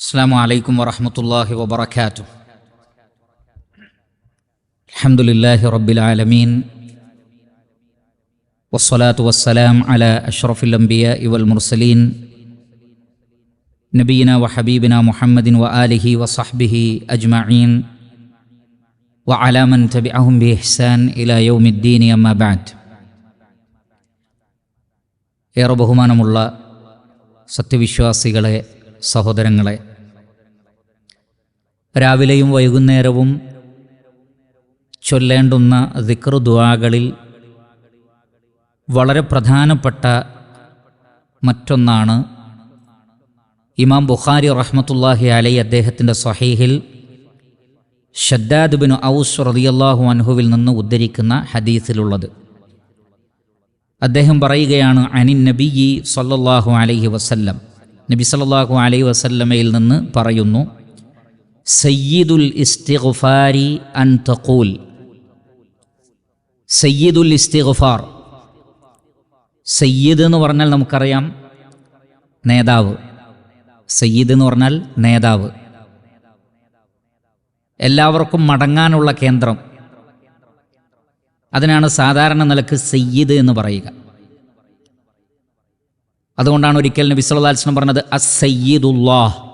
السلام عليكم ورحمة الله وبركاته الحمد لله رب العالمين والصلاة والسلام على أشرف الأنبياء والمرسلين نبينا وحبيبنا محمد وآله وصحبه أجمعين وعلى من تبعهم بإحسان إلى يوم الدين أما بعد ഏറെ ബഹുമാനമുള്ള സത്യവിശ്വാസികളെ സഹോദരങ്ങളെ രാവിലെയും വൈകുന്നേരവും ചൊല്ലേണ്ടുന്ന ദിക്ർ ദുആകളിൽ വളരെ പ്രധാനപ്പെട്ട മറ്റൊന്നാണ് ഇമാം ബുഖാരി റഹ്മത്തുല്ലാഹി അലൈ അദ്ദേഹത്തിന്റെ സ്വഹീഹിൽ ഷദ്ദാദ് ബിൻ ഔസ് റളിയല്ലാഹു അൻഹുവിൽ നിന്ന് ഉദ്ധരിക്കുന്ന ഹദീസിലുള്ളത്. അദ്ദേഹം പറയുകയാണ് അനിൻ നബിയി സല്ലല്ലാഹു അലൈഹി വസല്ലം. നബി സല്ലല്ലാഹു അലൈഹി വസല്ലമയിൽ നിന്ന് പറയുന്നു സയ്യിദുൽ ഇസ്തിഗുഫാരി അൻ തഖൂൽ. സയ്യിദുൽ ഇസ്തിഗുഫാർ. സയ്യിദ് എന്ന് പറഞ്ഞാൽ നമുക്കറിയാം നേതാവ്. സയ്യിദ് എന്ന് പറഞ്ഞാൽ നേതാവ്. എല്ലാവർക്കും മടങ്ങാനുള്ള കേന്ദ്രം. അതിനാണ് സാധാരണ നിലയ്ക്ക് സയ്യിദ് എന്ന് പറയുക. അതുകൊണ്ടാണ് ഒരിക്കൽ നബി സല്ലല്ലാഹു അലൈഹി വസല്ലം പറഞ്ഞത് അസ് സയ്യിദുല്ലാഹ്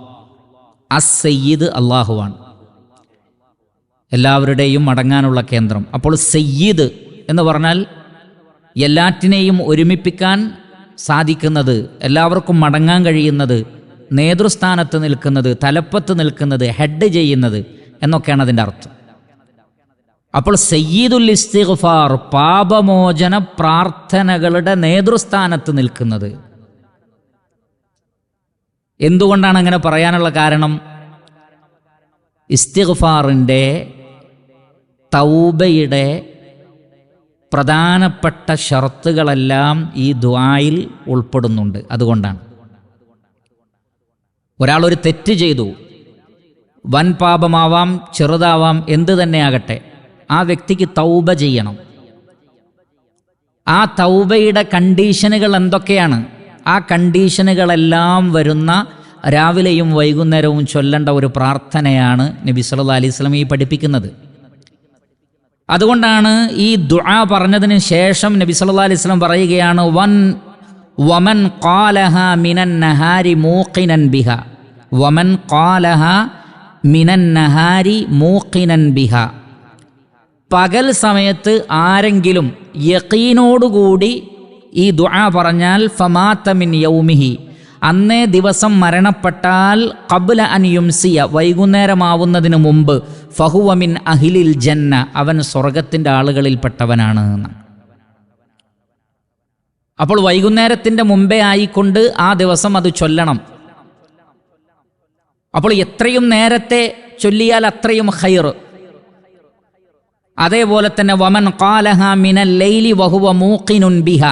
അസ് സയ്യിദ് അള്ളാഹുവാണ് എല്ലാവരുടെയും മടങ്ങാനുള്ള കേന്ദ്രം. അപ്പോൾ സയ്യിദ് എന്ന് പറഞ്ഞാൽ എല്ലാറ്റിനെയും ഒരുമിപ്പിക്കാൻ സാധിക്കുന്നത് എല്ലാവർക്കും മടങ്ങാൻ കഴിയുന്നത് നേതൃസ്ഥാനത്ത് നിൽക്കുന്നത് തലപ്പത്ത് നിൽക്കുന്നത് ഹെഡ് ചെയ്യുന്നത് എന്നൊക്കെയാണ് അതിന്റെ അർത്ഥം. അപ്പോൾ സയ്യിദുൽ ഇസ്തിഗ്ഫാർ പാപമോചന പ്രാർത്ഥനകളുടെ നേതൃസ്ഥാനത്ത് നിൽക്കുന്നത്. എന്തുകൊണ്ടാണ് അങ്ങനെ പറയാനുള്ള കാരണം? ഇസ്തിഗ്ഫാറിന്റെ തൗബയുടെ പ്രധാനപ്പെട്ട ഷർത്തുകളെല്ലാം ഈ ദ്വായിൽ ഉൾപ്പെടുന്നുണ്ട്. അതുകൊണ്ടാണ്. ഒരാളൊരു തെറ്റ് ചെയ്തു. വൻ പാപമാവാം ചെറുതാവാം എന്ത് തന്നെയാകട്ടെ ആ വ്യക്തിക്ക് തൗബ ചെയ്യണം. ആ തൗബയുടെ കണ്ടീഷനുകൾ എന്തൊക്കെയാണ്? ആ കണ്ടീഷനുകളെല്ലാം വരുന്ന രാവിലെയും വൈകുന്നേരവും ചൊല്ലേണ്ട ഒരു പ്രാർത്ഥനയാണ് നബി സല്ലല്ലാഹു അലൈഹി സ്വലം ഈ പഠിപ്പിക്കുന്നത്. അതുകൊണ്ടാണ് ഈ ദുആ പറഞ്ഞതിന് ശേഷം നബി സല്ലല്ലാഹു അലൈഹി സ്വലം പറയുകയാണ് വൻ വമൻ കാലഹ മിനൻ നഹാരി മൂക്കിനൻ ബിഹ. വമൻ കാലഹ മിനൻ നഹാരി മൂക്കിനൻ ബിഹ. പകൽ സമയത്ത് ആരെങ്കിലും യക്കീനോടുകൂടി ഈ ദുആ പറഞ്ഞാൽ ഫമാത്തമിൻ യൗമിഹി. അന്നേ ദിവസം മരണപ്പെട്ടാൽ കബുല അനിയുംസിയ യുംസിയ വൈകുന്നേരമാവുന്നതിന് മുമ്പ് ഫഹുവമിൻ അഹിലിൽ ജന്ന അവൻ സ്വർഗത്തിന്റെ ആളുകളിൽപ്പെട്ടവനാണ് അപ്പോൾ വൈകുന്നേരത്തിന്റെ മുമ്പേ ആയിക്കൊണ്ട് ആ ദിവസം അത് ചൊല്ലണം. അപ്പോൾ എത്രയും നേരത്തെ ചൊല്ലിയാൽ അത്രയും ഹൈർ അതേപോലെ തന്നെ വമൻ കാലഹ മിനൽ ലൈലി വഹുവ മൂക്കിനുൻ ബിഹ.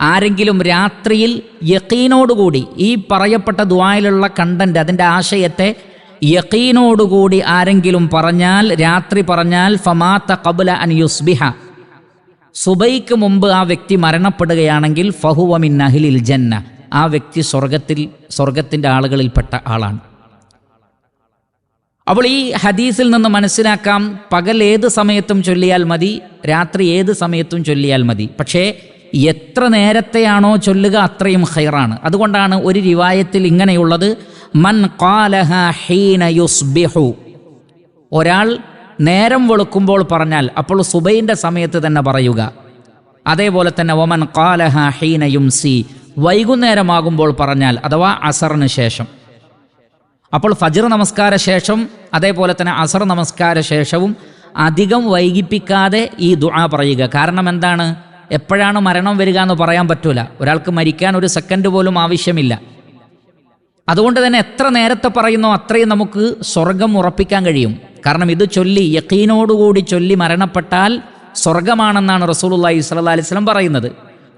ആരെങ്കിലും രാത്രിയിൽ യക്കീനോടുകൂടി ഈ പറയപ്പെട്ട ദ്വായിലുള്ള കണ്ടന്റ് അതിന്റെ ആശയത്തെ യക്കീനോടുകൂടി ആരെങ്കിലും പറഞ്ഞാൽ രാത്രി പറഞ്ഞാൽ ഫമാത്ത കബുല അൻ യുസ്ബിഹ. സുബൈക്ക് മുമ്പ് ആ വ്യക്തി മരണപ്പെടുകയാണെങ്കിൽ ഫഹുവമിൻ അഹിലിൽ ജന്ന. ആ വ്യക്തി സ്വർഗത്തിൽ സ്വർഗത്തിന്റെ ആളുകളിൽപ്പെട്ട ആളാണ്. അപ്പോൾ ഈ ഹദീസിൽ നിന്ന് മനസ്സിലാക്കാം പകൽ ഏത് സമയത്തും ചൊല്ലിയാൽ മതി രാത്രി ഏത് സമയത്തും ചൊല്ലിയാൽ മതി. പക്ഷേ എത്ര നേരത്തെയാണോ ചൊല്ലുക അത്രയും ഹൈറാണ് അതുകൊണ്ടാണ് ഒരു രിവായത്തിൽ ഇങ്ങനെയുള്ളത് മൻ കാലഹ ഹീന യുസ്ബിഹു. ഒരാൾ നേരം വെളുക്കുമ്പോൾ പറഞ്ഞാൽ അപ്പോൾ സുബൈന്റെ സമയത്ത് തന്നെ പറയുക. അതേപോലെ തന്നെ ഒമൻ കാലഹ ഹീന യുംസി. വൈകുന്നേരമാകുമ്പോൾ പറഞ്ഞാൽ അഥവാ അസറിന് ശേഷം. അപ്പോൾ ഫജർ നമസ്കാര ശേഷം അതേപോലെ തന്നെ അസർ നമസ്കാര ശേഷവും അധികം വൈകിപ്പിക്കാതെ ഈ ദുആ പറയുക. കാരണം എന്താണ്? എപ്പോഴാണ് മരണം വരിക എന്ന് പറയാൻ പറ്റൂല. ഒരാൾക്ക് മരിക്കാൻ ഒരു സെക്കൻഡ് പോലും ആവശ്യമില്ല. അതുകൊണ്ട് തന്നെ എത്ര നേരത്തെ പറയുന്നോ അത്രയും നമുക്ക് സ്വർഗം ഉറപ്പിക്കാൻ കഴിയും. കാരണം ഇത് ചൊല്ലി യക്കീനോടുകൂടി ചൊല്ലി മരണപ്പെട്ടാൽ സ്വർഗമാണെന്നാണ് റസൂലുള്ളാഹി സ്വല്ലല്ലാഹി അലൈഹി വസല്ലം പറയുന്നത്.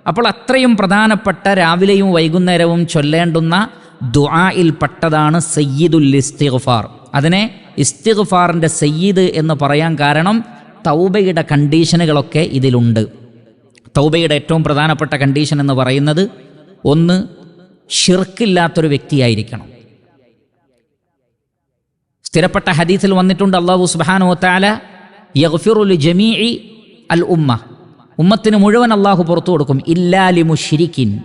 അപ്പോൾ അത്രയും പ്രധാനപ്പെട്ട രാവിലെയും വൈകുന്നേരവും ചൊല്ലേണ്ടുന്ന ദുആയിൽ പെട്ടതാണ് സയ്യിദുൽ ഇസ്തിഗ്ഫാർ. അതിനെ ഇസ്തിഗ്ഫാറിന്റെ സയ്യിദ് എന്ന് പറയാൻ കാരണം തൗബയുടെ കണ്ടീഷനുകളൊക്കെ ഇതിലുണ്ട്. തൗബയുടെ ഏറ്റവും പ്രധാനപ്പെട്ട കണ്ടീഷൻ എന്ന് പറയുന്നത് ഒന്ന് ഷിർക്കില്ലാത്തൊരു വ്യക്തിയായിരിക്കണം. സ്ഥിരപ്പെട്ട ഹദീസിൽ വന്നിട്ടുണ്ട് അള്ളാഹു സുബാനോ താല യഗ്ഫിറുൽ ജമീഇ അൽ ഉമ്മ. ഉമ്മത്തിന് മുഴുവൻ അള്ളാഹു പുറത്തു കൊടുക്കും. ഇല്ലാലി മുഷിരിക്കിൻ.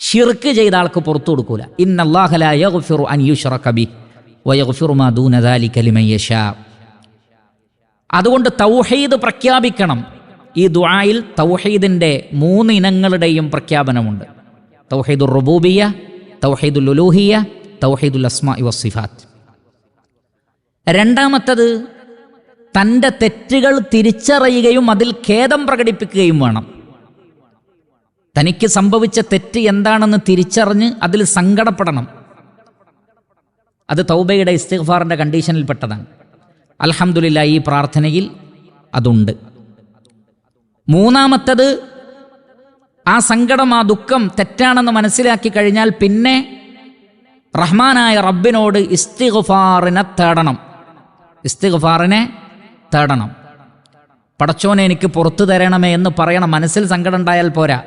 ഷിർക്ക് ചെയ്ത ആൾക്ക് പുറത്തു കൊടുക്കൂല. ഇന്നല്ലാഹല യഗ്ഫിറു അൻ യുഷ്റക ബി വയഗ്ഫിറു മാ ദൂന ദാലിക ലിമൻ യശാ. അതുകൊണ്ട് തൗഹീദ് പ്രഖ്യാപിക്കണം. ഈ ദുആയിൽ തൗഹീദിന്റെ മൂന്ന് ഇനങ്ങളുടെയും പ്രഖ്യാപനമുണ്ട്. തൗഹീദുർ റുബൂബിയ തൗഹീദുൽ ഉലൂഹിയ തൗഹീദുൽ അസ്മാ വസിഫാത്ത് രണ്ടാമത്തത് തന്റെ തെറ്റുകൾ തിരിച്ചറിയുകയും അതിൽ ഖേദം പ്രകടിപ്പിക്കുകയും വേണം. തനിക്ക് സംഭവിച്ച തെറ്റ് എന്താണെന്ന് തിരിച്ചറിഞ്ഞ് അതിൽ സങ്കടപ്പെടണം. അത് തൗബയുടെ ഇസ്തിഗ്ഫാറിന്റെ കണ്ടീഷനിൽപ്പെട്ടതാണ്. അലഹമുല്ല ഈ പ്രാർത്ഥനയിൽ അതുണ്ട്. മൂന്നാമത്തത് ആ സങ്കടം ആ ദുഃഖം തെറ്റാണെന്ന് മനസ്സിലാക്കി കഴിഞ്ഞാൽ പിന്നെ റഹ്മാനായ റബ്ബിനോട് ഇസ്തിഗുഫാറിനെ തേടണം. ഇസ്തിഗുഫാറിനെ തേടണം. പടച്ചോനെ എനിക്ക് പുറത്തു തരണമേ എന്ന് പറയണം. മനസ്സിൽ സങ്കടം ഉണ്ടായാൽ പോരാ.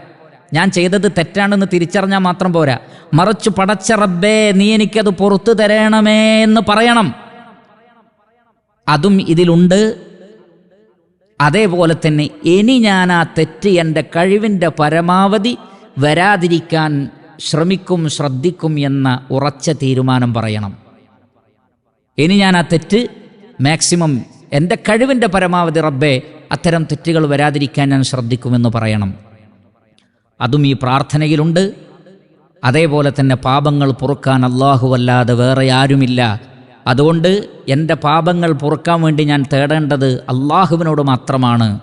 ഞാൻ ചെയ്തത് തെറ്റാണെന്ന് തിരിച്ചറിഞ്ഞാൽ മാത്രം പോരാ. മറിച്ച് പടച്ച റബ്ബേ നീ എനിക്കത് പുറത്തു തരണമേ എന്ന് പറയണം. അതും ഇതിലുണ്ട്. അതേപോലെ തന്നെ ഇനി ഞാൻ ആ തെറ്റ് എന്റെ കഴിവിന്റെ പരമാവധി വരാതിരിക്കാൻ ശ്രമിക്കും ശ്രദ്ധിക്കും എന്ന ഉറച്ച തീരുമാനം പറയണം. ഇനി ഞാൻ ആ തെറ്റ് മാക്സിമം എന്റെ കഴിവിന്റെ പരമാവധി റബ്ബെ അത്തരം തെറ്റുകൾ വരാതിരിക്കാൻ ഞാൻ ശ്രദ്ധിക്കുമെന്ന് പറയണം. അതും ഈ പ്രാർത്ഥനയിലുണ്ട്. അതേപോലെ തന്നെ പാപങ്ങൾ പൊറുക്കാൻ അള്ളാഹുവല്ലാതെ വേറെ ആരുമില്ല. അതുകൊണ്ട് എന്റെ പാപങ്ങൾ പൊറുക്കാൻ വേണ്ടി ഞാൻ തേടേണ്ടത് അള്ളാഹുവിനോട് മാത്രമാണ്.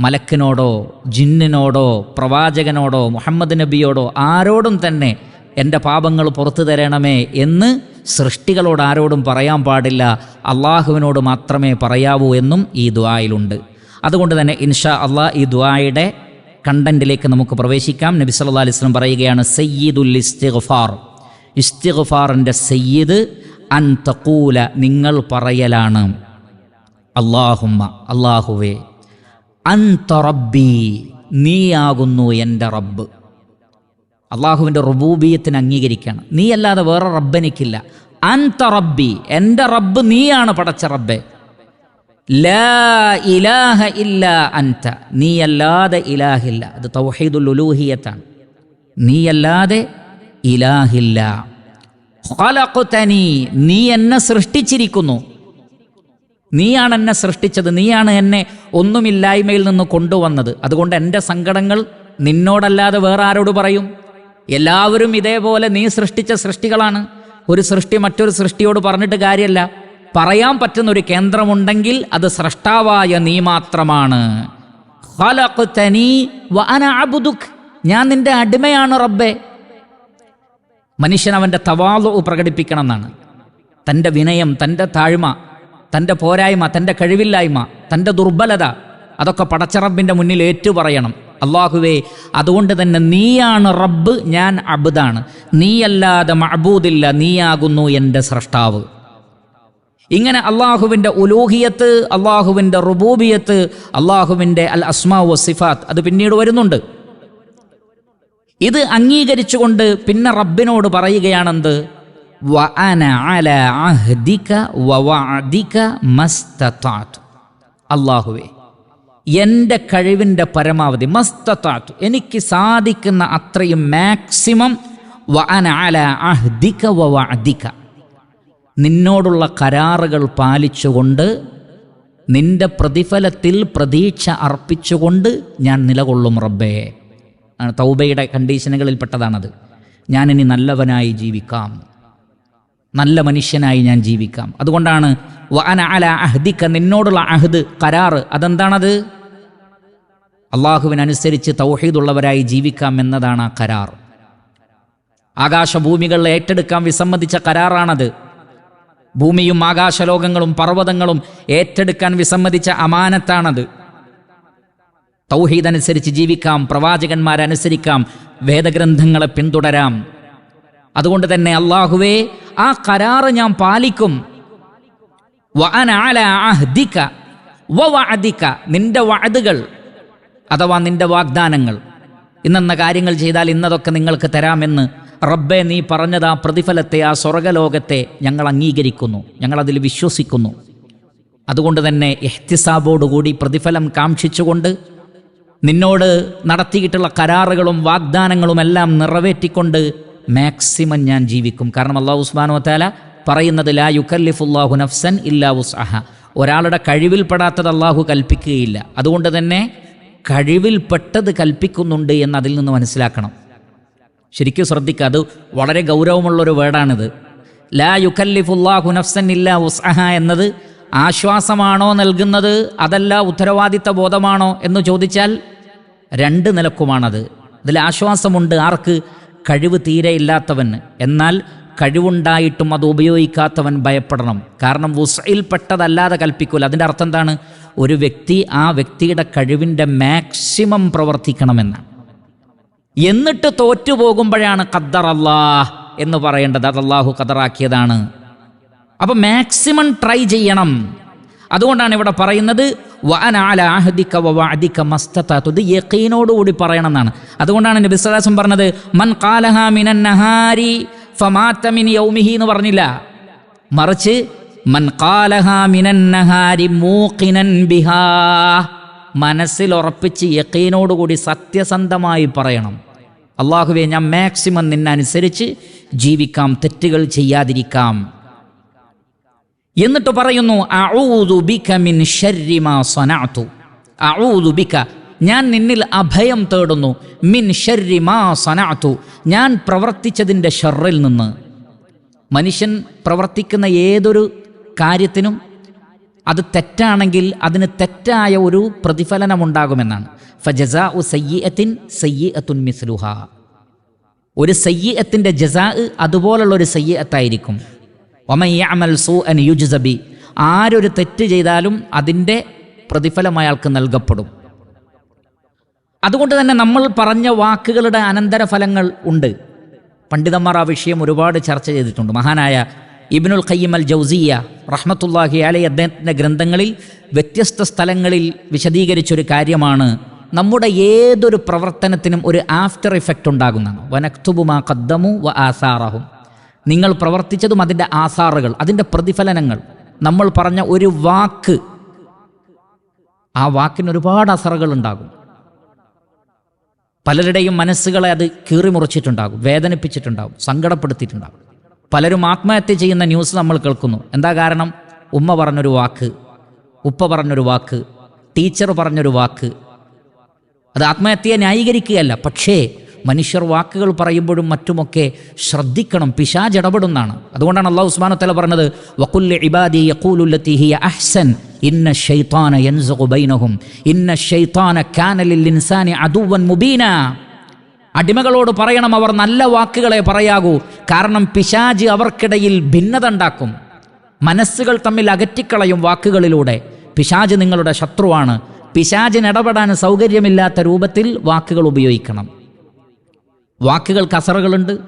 മലക്കിനോടോ ജിന്നിനോടോ പ്രവാചകനോടോ മുഹമ്മദ് നബിയോടോ ആരോടും തന്നെ എന്റെ പാപങ്ങൾ പുറത്തു തരണമേ എന്ന് സൃഷ്ടികളോട് ആരോടും പറയാൻ പാടില്ല. അള്ളാഹുവിനോട് മാത്രമേ പറയാവൂ എന്നും ഈ ദ്വായിലുണ്ട് അതുകൊണ്ട് തന്നെ ഇൻഷാ അള്ളാഹ് ഈ ദ്വായുടെ കണ്ടന്റിലേക്ക് നമുക്ക് പ്രവേശിക്കാം. നബി സല്ലാ അലിസ്ലം പറയുകയാണ് സയ്യിദുൽ ഇസ്തിഗ്ഫാർ. ഇസ്തിഗ്ഫാറിന്റെ സയ്യിദ് അൻ തഖൂല നിങ്ങൾ പറയലാണ്. അള്ളാഹുമ്മ അള്ളാഹുവേ അൻത റബ്ബി നീയാകുന്നു എന്റെ റബ്ബ്. അള്ളാഹുവിന്റെ റുബൂബിയത്തിന് അംഗീകരിക്കണം. നീയല്ലാതെ വേറെ റബ്ബനിക്കില്ല. അൻത റബ്ബി എന്റെ റബ്ബ് നീയാണ് പടച്ച റബ്ബെ. ഇലാഹ ഇല്ല അൻത നീയല്ലാതെ ഇലാഹില്ല. അത് തൗഹീദുൽ ഉലൂഹിയത്താണ്. നീയല്ലാതെ ഇലാഹില്ല. നീ എന്നെ സൃഷ്ടിച്ചിരിക്കുന്നു. നീയാണ് എന്നെ സൃഷ്ടിച്ചത്. നീയാണ് എന്നെ ഒന്നുമില്ലായ്മയിൽ നിന്ന് കൊണ്ടുവന്നത്. അതുകൊണ്ട് എന്റെ സങ്കടങ്ങൾ നിന്നോടല്ലാതെ വേറെ ആരോട് പറയും? എല്ലാവരും ഇതേപോലെ നീ സൃഷ്ടിച്ച സൃഷ്ടികളാണ്. ഒരു സൃഷ്ടി മറ്റൊരു സൃഷ്ടിയോട് പറഞ്ഞിട്ട് കാര്യമല്ല പറയാൻ പറ്റുന്ന ഒരു കേന്ദ്രമുണ്ടെങ്കിൽ അത് സൃഷ്ടാവായ നീ മാത്രമാണ്. ഞാൻ നിന്റെ അടിമയാണ് റബ്ബേ. മനുഷ്യൻ അവന്റെ തവാലു പ്രകടിപ്പിക്കണമെന്നാണ്. തന്റെ വിനയം തന്റെ താഴ്മ തന്റെ പോരായ്മ തന്റെ കഴിവില്ലായ്മ തന്റെ ദുർബലത അതൊക്കെ പടച്ചറബിന്റെ മുന്നിൽ ഏറ്റു പറയണം അള്ളാഹുവേ അതുകൊണ്ട് തന്നെ നീയാണ് റബ്ബ് ഞാൻ അബുദാണ്. നീയല്ലാതെ മഅബൂദില്ല നീയാകുന്നു എന്റെ സ്രഷ്ടാവ്. ഇങ്ങനെ അള്ളാഹുവിന്റെ ഉലൂഹിയത്ത് അള്ളാഹുവിന്റെ റുബൂബിയത്ത് അള്ളാഹുവിന്റെ അൽ അസ്മാ സിഫാത്ത് അത് പിന്നീട് വരുന്നുണ്ട്. ഇത് അംഗീകരിച്ചുകൊണ്ട് പിന്നെ റബ്ബിനോട് പറയുകയാണെന്ത്? അള്ളാഹുവേ എന്റെ കഴിവിന്റെ പരമാവധി മസ്തതാത്ത് എനിക്ക് സാധിക്കുന്ന അത്രയും മാക്സിമം നിന്നോടുള്ള കരാറുകൾ പാലിച്ചുകൊണ്ട് നിന്റെ പ്രതിഫലത്തിൽ പ്രതീക്ഷ അർപ്പിച്ചുകൊണ്ട് ഞാൻ നിലകൊള്ളും റബ്ബേ. തൗബയുടെ കണ്ടീഷനുകളിൽപ്പെട്ടതാണത്. ഞാനിനി നല്ലവനായി ജീവിക്കാം. നല്ല മനുഷ്യനായി ഞാൻ ജീവിക്കാം. അതുകൊണ്ടാണ് വഅന അല അഹ്ദിക്ക നിന്നോടുള്ള അഹ്ദ് കരാറ്. അതെന്താണത്? അള്ളാഹുവിനനുസരിച്ച് തൗഹീദുള്ളവരായി ജീവിക്കാം എന്നതാണ് ആ കരാർ. ആകാശഭൂമികൾ ഏറ്റെടുക്കാൻ വിസമ്മതിച്ച കരാറാണത്. ഭൂമിയും ആകാശലോകങ്ങളും പർവതങ്ങളും ഏറ്റെടുക്കാൻ വിസമ്മതിച്ച അമാനത്താണത്. തൗഹീദ് അനുസരിച്ച് ജീവിക്കാം പ്രവാചകന്മാരനുസരിക്കാം വേദഗ്രന്ഥങ്ങളെ പിന്തുടരാം. അതുകൊണ്ട് തന്നെ അള്ളാഹുവേ ആ കരാറ് ഞാൻ പാലിക്കും. നിന്റെ വാതുകൾ അഥവാ നിന്റെ വാഗ്ദാനങ്ങൾ. ഇന്നെന്ന കാര്യങ്ങൾ ചെയ്താൽ ഇന്നതൊക്കെ നിങ്ങൾക്ക് തരാമെന്ന് റബ്ബെ നീ പറഞ്ഞത് ആ പ്രതിഫലത്തെ ആ സ്വർഗലോകത്തെ ഞങ്ങൾ അംഗീകരിക്കുന്നു ഞങ്ങളതിൽ വിശ്വസിക്കുന്നു. അതുകൊണ്ട് തന്നെ എഹ്തിസാബോടുകൂടി പ്രതിഫലം കാക്ഷിച്ചുകൊണ്ട് നിന്നോട് നടത്തിയിട്ടുള്ള കരാറുകളും വാഗ്ദാനങ്ങളും എല്ലാം നിറവേറ്റിക്കൊണ്ട് മാക്സിമം ഞാൻ ജീവിക്കും. കാരണം അള്ളാഹു ഉസ്മാനു താല പറയുന്നത് ലാ യുക്കല്ലിഫുല്ലാഹു നഫ്സൻ ഇല്ലാ ഉസ്അഹ ഒരാളുടെ കഴിവിൽപ്പെടാത്തത് അള്ളാഹു കൽപ്പിക്കുകയില്ല. അതുകൊണ്ട് തന്നെ കഴിവിൽപ്പെട്ടത് കൽപ്പിക്കുന്നുണ്ട് എന്ന് അതിൽ നിന്ന് മനസ്സിലാക്കണം. ശരിക്കും ശ്രദ്ധിക്കുക അത് വളരെ ഗൗരവമുള്ളൊരു വേർഡാണിത്. ലാ യുക്കല്ലിഫുല്ലാഹു നഫ്സൻ ഇല്ലാ ഉസ്അഹ എന്നത് ആശ്വാസമാണോ നൽകുന്നത്? അതല്ല ഉത്തരവാദിത്ത ബോധമാണോ എന്ന് ചോദിച്ചാൽ രണ്ട് നിലക്കുമാണത്. അതിൽ ആശ്വാസമുണ്ട് ആർക്ക്? കഴിവ് തീരെ ഇല്ലാത്തവന് എന്നാൽ കഴിവുണ്ടായിട്ടും അത് ഉപയോഗിക്കാത്തവൻ ഭയപ്പെടണം. കാരണം വുസയിൽപ്പെട്ടതല്ലാതെ കൽപ്പിക്കൂല. അതിന്റെ അർത്ഥം എന്താണ്? ഒരു വ്യക്തി ആ വ്യക്തിയുടെ കഴിവിന്റെ മാക്സിമം പ്രവർത്തിക്കണമെന്നാണ് എന്നിട്ട് തോറ്റുപോകുമ്പോഴാണ് ഖദ്ദർ അല്ലാഹ് എന്ന് പറയേണ്ടത്. അത് അള്ളാഹു ഖദറാക്കിയതാണ്. അപ്പോൾ മാക്സിമം ട്രൈ ചെയ്യണം. അതുകൊണ്ടാണ് ഇവിടെ പറയുന്നത് വഅനാല അഹദിക വവഅദിക മസ്തതതു. ഇത് യഖീനോടുകൂടി പറയണം എന്നാണ് അതുകൊണ്ടാണ് നബി ബിസ്വദാസം പറഞ്ഞത് മൻ യൗമിഹി എന്ന് പറഞ്ഞില്ല. മറിച്ച് മൻ മനസ്സിൽ ഉറപ്പിച്ച് യക്കീനോടുകൂടി സത്യസന്ധമായി പറയണം. അള്ളാഹുവെ ഞാൻ മാക്സിമം നിന്നനുസരിച്ച് ജീവിക്കാം തെറ്റുകൾ ചെയ്യാതിരിക്കാം. എന്നിട്ട് പറയുന്നു ബിക ഞാൻ നിന്നിൽ അഭയം തേടുന്നു മിൻ ശർരി മാ സനഅതു. ഞാൻ പ്രവർത്തിച്ചതിന്റെ ഷെറിൽ നിന്ന്. മനുഷ്യൻ പ്രവർത്തിക്കുന്ന ഏതൊരു കാര്യത്തിനും അത് തെറ്റാണെങ്കിൽ അതിന് തെറ്റായ ഒരു പ്രതിഫലനമുണ്ടാകുമെന്നാണ്. ഫജസ ഉ സയ്യത്തിൻ സയ്യത്തുൻ മിസ്ലുഹ. ഒരു സയ്യത്തിന്റെ ജസാ അതുപോലുള്ള ഒരു സയ്യത്തായിരിക്കും ഒമയ്യമൽ സൂ അൻ യുജ്സബി. ആരൊരു തെറ്റ് ചെയ്താലും അതിന്റെ പ്രതിഫലം അയാൾക്ക് നൽകപ്പെടും. അതുകൊണ്ട് തന്നെ നമ്മൾ പറഞ്ഞ വാക്കുകളുടെ അനന്തരഫലങ്ങൾ ഉണ്ട്. പണ്ഡിതന്മാർ ആ വിഷയം ഒരുപാട് ചർച്ച ചെയ്തിട്ടുണ്ട്. മഹാനായ ഇബിനുൽ ഖയ്യം അൽ ജൗസിയ റഹ്മത്തുല്ലാഹി അലൈ അദ്ദേഹത്തിന്റെ ഗ്രന്ഥങ്ങളിൽ വ്യത്യസ്ത സ്ഥലങ്ങളിൽ വിശദീകരിച്ചൊരു കാര്യമാണ്. നമ്മുടെ ഏതൊരു പ്രവർത്തനത്തിനും ഒരു ആഫ്റ്റർ ഇഫക്റ്റ് ഉണ്ടാകുന്നതാണ്. വനക്തുബുമാ കദ്ദമു വ ആസാറഹും. നിങ്ങൾ പ്രവർത്തിച്ചതും അതിന്റെ ആസാറുകൾ അതിന്റെ പ്രതിഫലനങ്ങൾ. നമ്മൾ പറഞ്ഞ ഒരു വാക്ക് ആ വാക്കിന് ഒരുപാട് അസറുകൾ ഉണ്ടാകും. പലരുടെയും മനസ്സുകളെ അത് കീറിമുറിച്ചിട്ടുണ്ടാകും വേദനിപ്പിച്ചിട്ടുണ്ടാകും സങ്കടപ്പെടുത്തിയിട്ടുണ്ടാകും. പലരും ആത്മഹത്യ ചെയ്യുന്ന ന്യൂസ് നമ്മൾ കേൾക്കുന്നു. എന്താ കാരണം? ഉമ്മ പറഞ്ഞൊരു വാക്ക് ഉപ്പ പറഞ്ഞൊരു വാക്ക് ടീച്ചർ പറഞ്ഞൊരു വാക്ക്. അത് ആത്മഹത്യയെ ന്യായീകരിക്കുകയല്ല പക്ഷേ മനുഷ്യർ വാക്കുകൾ പറയുമ്പോഴും മറ്റുമൊക്കെ ശ്രദ്ധിക്കണം. പിശാജ് ഇടപെടുന്നതാണ്. അതുകൊണ്ടാണ് അള്ളാഹു ഉസ്മാൻ തല പറഞ്ഞത് വക്കുല്ല ഇബാദി യഖൂലുല്ലത്തി ഹിയ അഹ്സൻ ഇന്ന ഷെയ്ത്താന യൻസുബൈനഹും ഇന്ന ഷെയ്ത്താന കാനലിൽ ഇൻസാനി അതുവൻ മുബീന. അടിമകളോട് പറയണം അവർ നല്ല വാക്കുകളെ പറയാകൂ കാരണം പിശാജ് അവർക്കിടയിൽ ഭിന്നത ഉണ്ടാക്കും. മനസ്സുകൾ തമ്മിൽ അകറ്റിക്കളയും വാക്കുകളിലൂടെ. പിശാജ് നിങ്ങളുടെ ശത്രുവാണ്. പിശാജിനിടപെടാൻ സൗകര്യമില്ലാത്ത രൂപത്തിൽ വാക്കുകൾ ഉപയോഗിക്കണം. വാക്കുകൾക്ക് അസറുകളുണ്ട്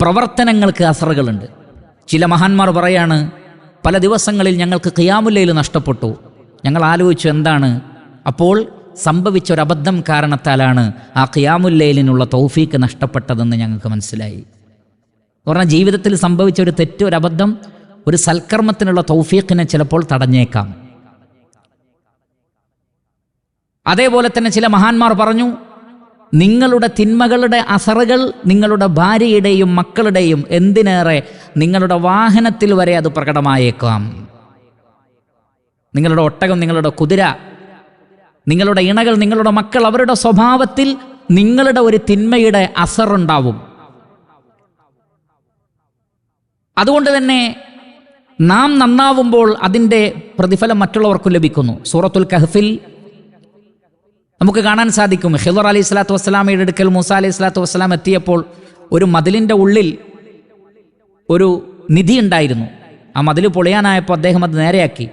പ്രവർത്തനങ്ങൾക്ക് അസറുകളുണ്ട്. ചില മഹാന്മാർ പറയാണ് പല ദിവസങ്ങളിൽ ഞങ്ങൾക്ക് ഖിയാമുല്ലയിൽ നഷ്ടപ്പെട്ടു. ഞങ്ങൾ ആലോചിച്ചു എന്താണ്? അപ്പോൾ സംഭവിച്ച ഒരു അബദ്ധം കാരണത്താലാണ് ആ ഖിയാമുല്ലയിലിനുള്ള തൗഫീക്ക് നഷ്ടപ്പെട്ടതെന്ന് ഞങ്ങൾക്ക് മനസ്സിലായി. പറഞ്ഞാൽ ജീവിതത്തിൽ സംഭവിച്ച ഒരു തെറ്റ് ഒരു അബദ്ധം ഒരു സൽക്കർമ്മത്തിനുള്ള തൗഫീക്കിനെ ചിലപ്പോൾ തടഞ്ഞേക്കാം. അതേപോലെ തന്നെ ചില മഹാന്മാർ പറഞ്ഞു നിങ്ങളുടെ തിന്മകളുടെ അസറുകൾ നിങ്ങളുടെ ഭാര്യയുടെയും മക്കളുടെയും എന്തിനേറെ നിങ്ങളുടെ വാഹനത്തിൽ വരെ അത് പ്രകടമായേക്കാം. നിങ്ങളുടെ ഒട്ടകം നിങ്ങളുടെ കുതിര നിങ്ങളുടെ ഇണകൾ നിങ്ങളുടെ മക്കൾ അവരുടെ സ്വഭാവത്തിൽ നിങ്ങളുടെ ഒരു തിന്മയുടെ അസറുണ്ടാവും. അതുകൊണ്ട് തന്നെ നാം നന്നാവുമ്പോൾ അതിന്റെ പ്രതിഫലം മറ്റുള്ളവർക്കും ലഭിക്കുന്നു. സൂറത്തുൽ കഹഫിൽ നമുക്ക് കാണാൻ സാധിക്കും. ഹിദർ അലി സ്വലാത്തു വസ്സലാമയുടെ അടുക്കൽ മൂസ അലൈഹി സ്വലാത്തു വസ്സലാം എത്തിയപ്പോൾ ഒരു മതിലിന്റെ ഉള്ളിൽ ഒരു നിധി ഉണ്ടായിരുന്നു. ആ മതിൽ പൊളിയാനായപ്പോൾ അദ്ദേഹം അത് നേരെയാക്കി.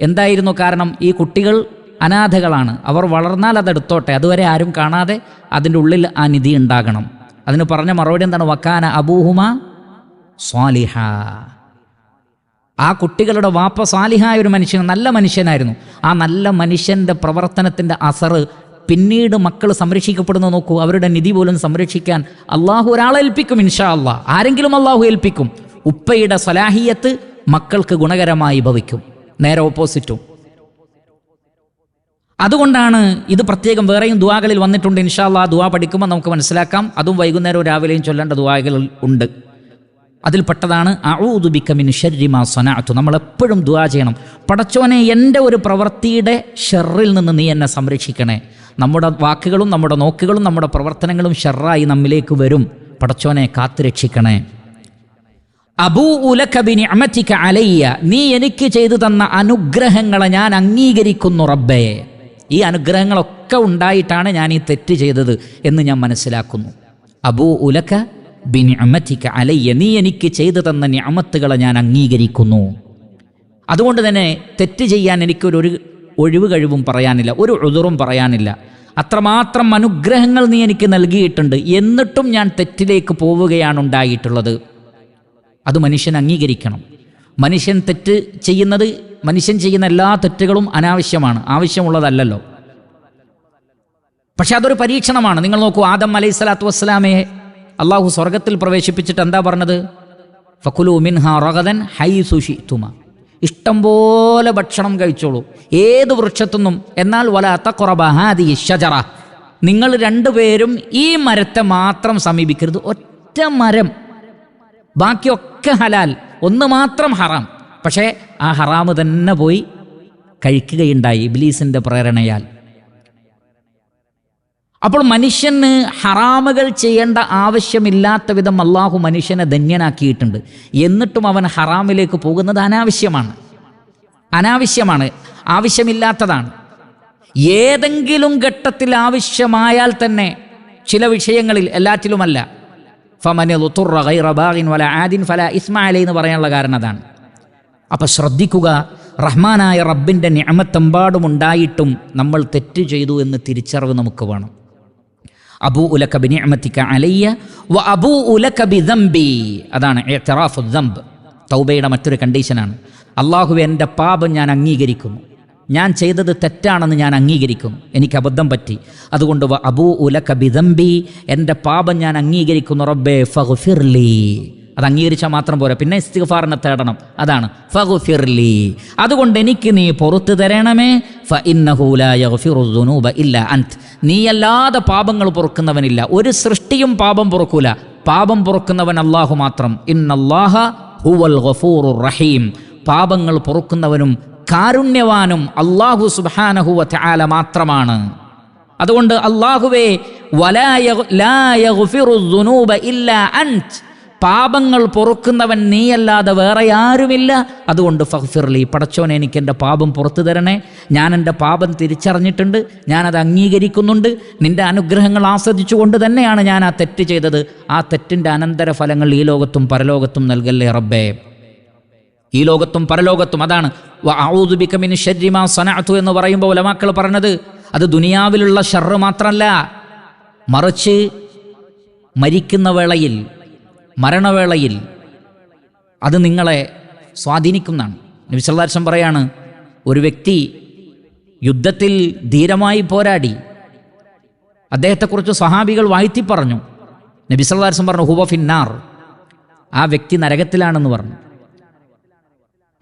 എന്തായിരുന്നു കാരണം? ഈ കുട്ടികൾ അനാഥകളാണ്. അവർ വളർന്നാൽ അതെടുത്തോട്ടെ അതുവരെ ആരും കാണാതെ അതിന്റെ ഉള്ളിൽ ആ നിധി ഉണ്ടാകണം. അതിന് പറഞ്ഞ മറുപടി എന്താണ്? വക്കാന അബൂഹുമ സ്വാലിഹ. ആ കുട്ടികളുടെ വാപ്പ സാലിഹായ ഒരു മനുഷ്യൻ നല്ല മനുഷ്യനായിരുന്നു. ആ നല്ല മനുഷ്യന്റെ പ്രവർത്തനത്തിന്റെ അസറ് പിന്നീട് മക്കൾ സംരക്ഷിക്കപ്പെടുന്ന നോക്കൂ. അവരുടെ നിധി പോലും സംരക്ഷിക്കാൻ അള്ളാഹു ഒരാളെ ഏൽപ്പിക്കും ഇൻഷാ അള്ളാഹ് ആരെങ്കിലും അള്ളാഹു ഏൽപ്പിക്കും. ഉപ്പയുടെ സലാഹിയത്ത് മക്കൾക്ക് ഗുണകരമായി ഭവിക്കും. നേരെ ഓപ്പോസിറ്റും. അതുകൊണ്ടാണ് ഇത് പ്രത്യേകം വേറെയും ദുവാകളിൽ വന്നിട്ടുണ്ട് ഇൻഷാ അള്ളാ ദുവാ പഠിക്കുമ്പോൾ നമുക്ക് മനസ്സിലാക്കാം. അതും വൈകുന്നേരവും രാവിലെയും ചൊല്ലേണ്ട ദുവാകൾ ഉണ്ട്. അതിൽപ്പെട്ടതാണ് അഊദുബിക്കമിൻ ഷരിമാ സനാത്തു നമ്മൾ എപ്പോഴും ദുവാ ചെയ്യണം. പടച്ചോനെ എന്റെ ഒരു പ്രവൃത്തിയുടെ ഷെറിൽ നിന്ന് നീ എന്നെ സംരക്ഷിക്കണേ. നമ്മുടെ വാക്കുകളും നമ്മുടെ നോക്കുകളും നമ്മുടെ പ്രവർത്തനങ്ങളും ഷെറായി നമ്മിലേക്ക് വരും. പടച്ചോനെ കാത്തുരക്ഷിക്കണേ അബൂ ഉലക്കബിനി അമറ്റിക്ക അലയ്യ. നീ എനിക്ക് ചെയ്തു തന്ന അനുഗ്രഹങ്ങളെ ഞാൻ അംഗീകരിക്കുന്നു റബ്ബേ. ഈ അനുഗ്രഹങ്ങളൊക്കെ ഉണ്ടായിട്ടാണ് ഞാൻ ഈ തെറ്റ് ചെയ്തത് എന്ന് ഞാൻ മനസ്സിലാക്കുന്നു. അബൂ ഉലക്ക ബിനി അലയ്യ നീ എനിക്ക് ചെയ്തു തന്ന ഞാമത്തുകളെ ഞാൻ അംഗീകരിക്കുന്നു. അതുകൊണ്ട് തന്നെ തെറ്റ് ചെയ്യാൻ എനിക്കൊരു ഒഴിവ് കഴിവും പറയാനില്ല ഒരു ഉതുറും പറയാനില്ല. അത്രമാത്രം അനുഗ്രഹങ്ങൾ നീ എനിക്ക് നൽകിയിട്ടുണ്ട് എന്നിട്ടും ഞാൻ തെറ്റിലേക്ക് പോവുകയാണ് ഉണ്ടായിട്ടുള്ളത്. അത് മനുഷ്യൻ അംഗീകരിക്കണം. മനുഷ്യൻ തെറ്റ് ചെയ്യുന്നത് മനുഷ്യൻ ചെയ്യുന്ന എല്ലാ തെറ്റുകളും അനാവശ്യമാണ് ആവശ്യമുള്ളതല്ലല്ലോ. പക്ഷെ അതൊരു പരീക്ഷണമാണ്. നിങ്ങൾ നോക്കൂ ആദം അലൈഹി സ്വലാത്തു വസ്സലാമയെ അള്ളാഹു സ്വർഗത്തിൽ പ്രവേശിപ്പിച്ചിട്ട് എന്താ പറഞ്ഞത്? ഫക്കുലു മിൻഹ റഗദൻ ഹൈ സുഷിത്തുമ ഇഷ്ടം പോലെ ഭക്ഷണം കഴിച്ചോളൂ. ഏത് വൃക്ഷത്തുനിന്നും? എന്നാൽ വല അത്തക്കുറബഹാദി ഷജറ നിങ്ങൾ രണ്ടുപേരും ഈ മരത്തെ മാത്രം സമീപിക്കരുത്. ഒറ്റ മരം. ബാക്കിയൊക്കെ ഹലാൽ. ഒന്ന് മാത്രം ഹറാം. പക്ഷേ ആ ഹറാമ് തന്നെ പോയി കഴിക്കുകയുണ്ടായി ഇബ്ലീസിന്റെ പ്രേരണയാൽ. അപ്പോൾ മനുഷ്യന് ഹറാമുകൾ ചെയ്യേണ്ട ആവശ്യമില്ലാത്ത വിധം അള്ളാഹു മനുഷ്യനെ ധന്യനാക്കിയിട്ടുണ്ട്. എന്നിട്ടും അവൻ ഹറാമിലേക്ക് പോകുന്നത് അനാവശ്യമാണ്. അനാവശ്യമാണ്. ആവശ്യമില്ലാത്തതാണ്. ഏതെങ്കിലും ഘട്ടത്തിൽ ആവശ്യമായാൽ തന്നെ ചില വിഷയങ്ങളിൽ എല്ലാറ്റിലുമല്ല. വല ആദിൻ ഫല ഇസ്മാലി എന്ന് പറയാനുള്ള കാരണം അതാണ്. അപ്പം ശ്രദ്ധിക്കുക റഹ്മാനായ റബ്ബിന്റെ ഞാമത്തെമ്പാടുമുണ്ടായിട്ടും നമ്മൾ തെറ്റ് ചെയ്തു എന്ന് തിരിച്ചറിവ് നമുക്ക് വേണം. അലയ്യ വ അതാണ് തൗബയുടെ മറ്റൊരു കണ്ടീഷനാണ്. അള്ളാഹു എന്റെ പാപം ഞാൻ അംഗീകരിക്കുന്നു. ഞാൻ ചെയ്തത് തെറ്റാണെന്ന് ഞാൻ അംഗീകരിക്കുന്നു എനിക്ക് അബദ്ധം പറ്റി. അതുകൊണ്ട് അബൂ ഉലക ബിദംബി എന്റെ പാപം ഞാൻ അംഗീകരിക്കുന്നു റബ്ബേ ഫഗ്ഫിർലി. അത് അംഗീകരിച്ചാൽ മാത്രം പോരാ. പിന്നെ ഇസ്തിഗ്ഫാറിനെ തേടണം. അതാണ്. ഫഗുഫിർലി. അതുകൊണ്ട് എനിക്ക് നീ പുറത്തു തരണമേ. ഫ ഇന്നഹു ലാ യഗ്ഫിറു ദുനൂബ ഇല്ല അന്ത് നീയല്ലാതെ പാപങ്ങൾ പൊറുക്കുന്നവനില്ല. ഒരു സൃഷ്ടിയും പാപം പൊറുക്കൂല. പാപം പൊറുക്കുന്നവൻ അള്ളാഹു മാത്രം. ഇന്നല്ലാഹ ഹുവൽ ഗഫൂറുർ റഹീം. പാപങ്ങൾ പൊറുക്കുന്നവനും കാരുണ്യവാനും അള്ളാഹു സുബാനഹുവ വതആല മാത്രമാണ്. അതുകൊണ്ട് അള്ളാഹുവേ ഇല്ല അൻത്. പാപങ്ങൾ പൊറുക്കുന്നവൻ നീയല്ലാതെ വേറെ ആരുമില്ല. അതുകൊണ്ട് ഫഹ്ഫിർലി പടച്ചോനെ എനിക്ക് എന്റെ പാപം പുറത്തു തരണേ. ഞാൻ എന്റെ പാപം തിരിച്ചറിഞ്ഞിട്ടുണ്ട്. ഞാനത് അംഗീകരിക്കുന്നുണ്ട്. നിന്റെ അനുഗ്രഹങ്ങൾ ആസ്വദിച്ചുകൊണ്ട് തന്നെയാണ് ഞാൻ ആ തെറ്റ് ചെയ്തത്. ആ തെറ്റിന്റെ അനന്തര ഫലങ്ങൾ ഈ ലോകത്തും പരലോകത്തും നൽകല്ലേ റബ്ബേ. ഈ ലോകത്തും പരലോകത്തും അതാണ്. സനഅതു എന്ന് പറയുമ്പോൾ ഉലമാക്കൾ പറഞ്ഞത് അത് ദുനിയാവിലുള്ള ഷർറ് മാത്രമല്ല മറിച്ച് മരിക്കുന്ന വേളയിൽ മരണവേളയിൽ അത് നിങ്ങളെ സ്വാധീനിക്കുന്നതാണ്. നബിസല്ലാർഷം പറയാണ് ഒരു വ്യക്തി യുദ്ധത്തിൽ ധീരമായി പോരാടി അദ്ദേഹത്തെക്കുറിച്ച് സഹാബികൾ വാഴ്ത്തി പറഞ്ഞു. നബിസല്ലാർസം പറഞ്ഞു ഹുവ ഫിന്നാർ ആ വ്യക്തി നരകത്തിലാണെന്ന് പറഞ്ഞു.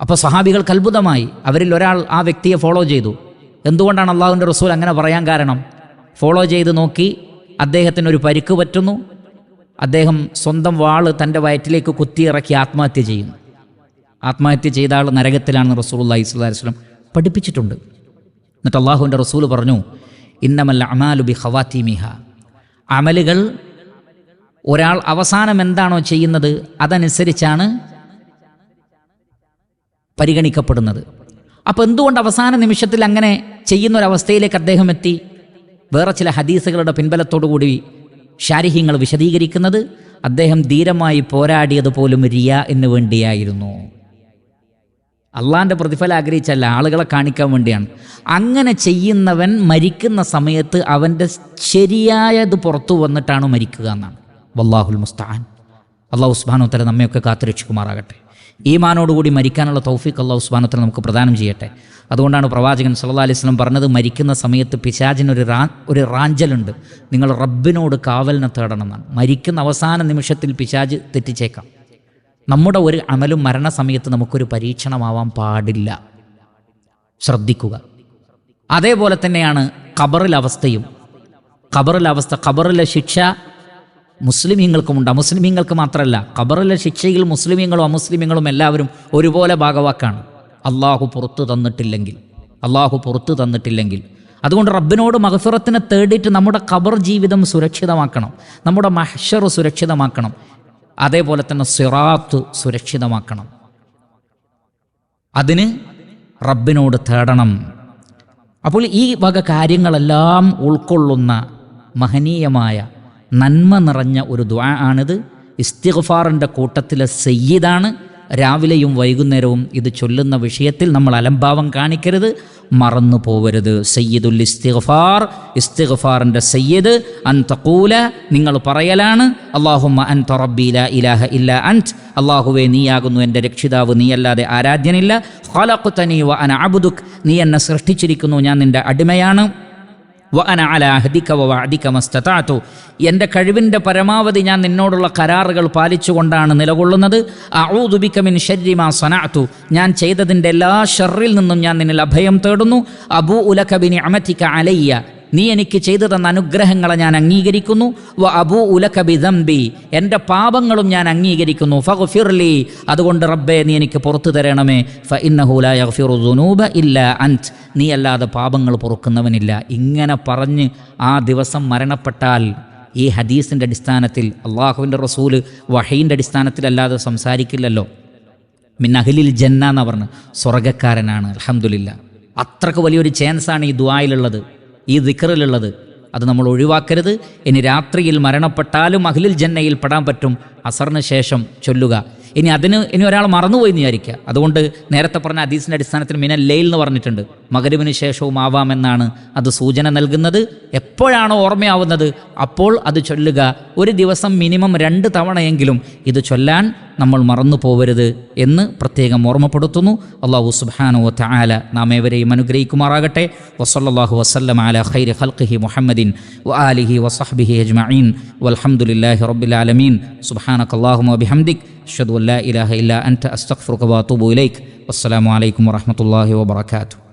അപ്പോൾ സഹാബികൾക്ക് അത്ഭുതമായി അവരിൽ ഒരാൾ ആ വ്യക്തിയെ ഫോളോ ചെയ്തു. എന്തുകൊണ്ടാണ് അള്ളാഹുവിന്റെ റസൂൽ അങ്ങനെ പറയാൻ കാരണം? ഫോളോ ചെയ്ത് നോക്കി അദ്ദേഹത്തിന് ഒരു പരിക്ക് പറ്റുന്നു അദ്ദേഹം സ്വന്തം വാൾ തന്റെ വയറ്റിലേക്ക് കുത്തിയിറക്കി ആത്മഹത്യ ചെയ്യുന്നു. ആത്മഹത്യ ചെയ്ത ആൾ നരകത്തിലാണെന്ന് റസൂൽ അള്ളഹി സ്വലാഹി വസ്ലം പഠിപ്പിച്ചിട്ടുണ്ട്. എന്നിട്ട് അള്ളാഹുവിന്റെ റസൂൽ പറഞ്ഞു ഇന്നമല്ല അമാലു ബി ഖവാത്തിമിഹ അമലുകൾ ഒരാൾ അവസാനം എന്താണോ ചെയ്യുന്നത് അതനുസരിച്ചാണ് പരിഗണിക്കപ്പെടുന്നത്. അപ്പോൾ എന്തുകൊണ്ട് അവസാന നിമിഷത്തിൽ അങ്ങനെ ചെയ്യുന്ന ഒരവസ്ഥയിലേക്ക് അദ്ദേഹം എത്തി? വേറെ ചില ഹദീസുകളുടെ പിൻബലത്തോടു കൂടി ശാരിഹ്യങ്ങൾ വിശദീകരിക്കുന്നത് അദ്ദേഹം ധീരമായി പോരാടിയത് പോലും റിയ എന്ന് വേണ്ടിയായിരുന്നു. അള്ളാന്റെ പ്രതിഫലം ആഗ്രഹിച്ചല്ല ആളുകളെ കാണിക്കാൻ വേണ്ടിയാണ്. അങ്ങനെ ചെയ്യുന്നവൻ മരിക്കുന്ന സമയത്ത് അവന്റെ ശരിയായത് പുറത്തു വന്നിട്ടാണ് മരിക്കുക എന്നാണ്. വല്ലാഹുൽ മുസ്താൻ. അള്ളാഹു ഉസ്മാനോത്തര നമ്മയൊക്കെ കാത്തുരക്ഷിക്കുമാറാകട്ടെ. ഈമാനോടുകൂടി മരിക്കാനുള്ള തൗഫീഖ് അള്ളാഹു സുബാനത്തിൽ നമുക്ക് പ്രദാനം ചെയ്യട്ടെ. അതുകൊണ്ടാണ് പ്രവാചകൻ സല്ലാ അലൈഹി സ്വലം പറഞ്ഞത് മരിക്കുന്ന സമയത്ത് പിശാചിനൊരു റാ ഒരു റാഞ്ചലുണ്ട്. നിങ്ങൾ റബ്ബിനോട് കാവലിനെ തേടണം എന്നാണ് മരിക്കുന്ന അവസാന നിമിഷത്തിൽ പിശാജ് തെറ്റിച്ചേക്കാം. നമ്മുടെ ഒരു അമലും മരണസമയത്ത് നമുക്കൊരു പരീക്ഷണമാവാൻ പാടില്ല. ശ്രദ്ധിക്കുക. അതേപോലെ തന്നെയാണ് ഖബറിൽ അവസ്ഥയും. ഖബറിലെ അവസ്ഥ ഖബറിലെ ശിക്ഷ മുസ്ലിമീങ്ങൾക്കുമുണ്ട് അമുസ്ലിമീങ്ങൾക്ക് മാത്രമല്ല ഖബറിലെ ശിക്ഷയിൽ മുസ്ലിമീങ്ങളും അമുസ്ലിമീങ്ങളും എല്ലാവരും ഒരുപോലെ ഭാഗവാക്കാണ്. അള്ളാഹു പുറത്തു തന്നിട്ടില്ലെങ്കിൽ അള്ളാഹു പുറത്തു തന്നിട്ടില്ലെങ്കിൽ. അതുകൊണ്ട് റബ്ബിനോട് മഹഫിറത്തിനെ തേടിയിട്ട് നമ്മുടെ ഖബർ ജീവിതം സുരക്ഷിതമാക്കണം നമ്മുടെ മഹ്ഷർ സുരക്ഷിതമാക്കണം അതേപോലെ തന്നെ സിറാത്ത് സുരക്ഷിതമാക്കണം. അതിന് റബ്ബിനോട് തേടണം. അപ്പോൾ ഈ വക കാര്യങ്ങളെല്ലാം ഉൾക്കൊള്ളുന്ന മഹനീയമായ നന്മ നിറഞ്ഞ ഒരു ദ്വാ ആണിത്. ഇസ്തിഗ്ഫാറിന്റെ കൂട്ടത്തിലെ സയ്യിദാണ്. രാവിലെയും വൈകുന്നേരവും ഇത് ചൊല്ലുന്ന വിഷയത്തിൽ നമ്മൾ അലംഭാവം കാണിക്കരുത് മറന്നു പോവരുത്. സയ്യിദുൽ ഇസ്തിഗ്ഫാർ ഇസ്തിഗ്ഫാറിന്റെ സയ്യിദ് അൻ തക്കൂല നിങ്ങൾ പറയലാണ് അള്ളാഹുമ്മ അൻ തൊറബീല ഇലാഹ ഇല്ല അന്റ് അള്ളാഹുവേ നീയാകുന്നു എന്റെ രക്ഷിതാവ് നീയല്ലാതെ ആരാധ്യനില്ല ഖലഖ്തനി വ അന അബ്ദുക് നീ എന്നെ സൃഷ്ടിച്ചിരിക്കുന്നു ഞാൻ നിന്റെ അടിമയാണ് വ അന അല അഹദിക വ വഅദിക മസ്തതഅതു എന്റെ കഴിവിന്റെ പരമാവധി ഞാൻ നിന്നോടുള്ള കരാറുകൾ പാലിച്ചുകൊണ്ടാണ് നിലകൊള്ളുന്നത്. അഊദുബിക്കമിൻ ബിക മിൻ ശർരി മാ സനഅതു. ഞാൻ ചെയ്തതിന്റെ എല്ലാ ഷെറിൽ നിന്നും ഞാൻ നിന്നിൽ അഭയം തേടുന്നു. അബൂ ഉലഖബിനി അമറ്റിക്ക അലയ്യ. നീ എനിക്ക് ചെയ്തു തന്ന അനുഗ്രഹങ്ങളെ ഞാൻ അംഗീകരിക്കുന്നു. വ അബു ഉലക ബി ദംബി എന്റെ പാപങ്ങളും ഞാൻ അംഗീകരിക്കുന്നു. ഫഗ്ഫിർലി. അതുകൊണ്ട് റബ്ബെ നീ എനിക്ക് പുറത്തു തരണമേ. ഫ ഇന്നഹു ലാ യഗ്ഫിറു ദുനൂബ ഇല്ല അൻത്. നീ അല്ലാതെ പാപങ്ങൾ പൊറുക്കുന്നവനില്ല. ഇങ്ങനെ പറഞ്ഞ് ആ ദിവസം മരണപ്പെട്ടാൽ ഈ ഹദീസിന്റെ അടിസ്ഥാനത്തിൽ അള്ളാഹുവിന്റെ റസൂൽ വഹീന്റെ അടിസ്ഥാനത്തിലല്ലാതെ സംസാരിക്കില്ലല്ലോ. മിൻ അഹ്ലിൽ ജന്ന എന്ന് പറഞ്ഞ്. സ്വർഗക്കാരനാണ് അലഹമുല്ല അത്രയ്ക്ക് വലിയൊരു ചാൻസാണ് ഈ ദുആയിലുള്ളത്. ഈ ദിക്കറിലുള്ളത് അത് നമ്മൾ ഒഴിവാക്കരുത്. ഇനി രാത്രിയിൽ മരണപ്പെട്ടാലും അഖിലിൽ ജന്നയിൽ പെടാൻ പറ്റും. അസറിന് ശേഷം ചൊല്ലുക. ഇനി അതിന് ഇനി ഒരാൾ മറന്നുപോയി വിചാരിക്കുക. അതുകൊണ്ട് നേരത്തെ പറഞ്ഞ അദീസിന്റെ അടിസ്ഥാനത്തിൽ മിനൽ ലെയിൽ എന്ന് പറഞ്ഞിട്ടുണ്ട്. മകരുവിന് ശേഷവും ആവാമെന്നാണ് അത് സൂചന നൽകുന്നത്. എപ്പോഴാണോ ഓർമ്മയാവുന്നത് അപ്പോൾ അത് ചൊല്ലുക. ഒരു ദിവസം മിനിമം രണ്ട് തവണയെങ്കിലും ഇത് ചൊല്ലാൻ നമ്മൾ മറന്നു പോവരുത് എന്ന് പ്രത്യേകം ഓർമ്മപ്പെടുത്തുന്നു. അള്ളാഹു സുബാനു താല നാം ഏവരെയും അനുഗ്രഹിക്കുമാറാകട്ടെ. വസല്ലാഹു വസ്ലം അല ഖൈർ ഖൽഖിഹി മുഹമ്മദിൻ വ വസഹ്ബിഹി അജ്മഈൻ. വൽഹംദുലില്ലാഹി റബ്ബിൽ ആലമീൻ. സുബ്ഹാനക അല്ലാഹുമ്മ വബിഹംദിക് അഷ്ഹദു അല്ലാ ഇലാഹ ഇല്ല അൻത. അസ്തഗ്ഫിറുക വഅതൂബു ഇലൈക്. വസ്സലാമു അലൈക്കും വറഹ്മത്തുള്ളാഹി